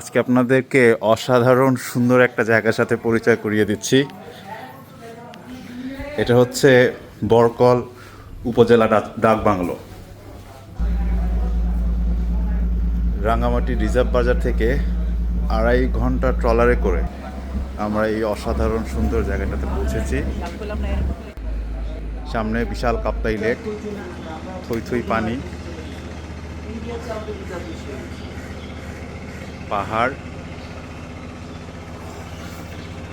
আজকে আপনাদেরকে অসাধারণ সুন্দর একটা জায়গার সাথে পরিচয় করিয়ে দিচ্ছি। এটা হচ্ছে বরকল উপজেলা ডাক- বাংলো। রাঙামাটি রিজার্ভ বাজার থেকে আড়াই ঘণ্টা ট্রলারে করে আমরা এই অসাধারণ সুন্দর জায়গাটাতে পৌঁছেছি। সামনে বিশাল কাপ্তাই লেক, থই থই পানি। পাহাড়।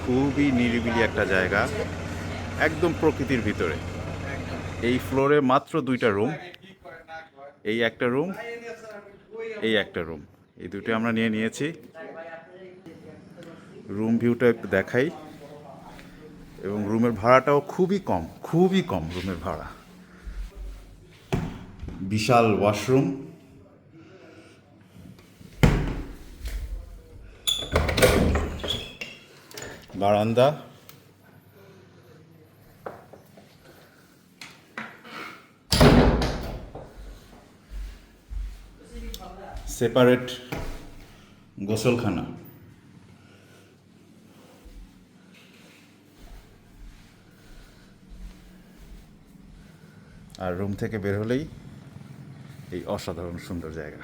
খুবই নিরিবিলি একটা জায়গা। একদম প্রকৃতির ভিতরে। এই ফ্লোরে মাত্র দুইটা রুম। এই একটা রুম, এই একটা রুম। এই দুটো আমরা নিয়ে নিয়েছি। রুম ভিউটা একটু দেখাই। এবং রুমের ভাড়াটাও খুবই কম খুবই কম রুমের ভাড়া। বিশাল ওয়াশরুম। বারান্দা। সেপারেট গোসলখানা। আর রুম থেকে বের হলেই এই অসাধারণ সুন্দর জায়গা।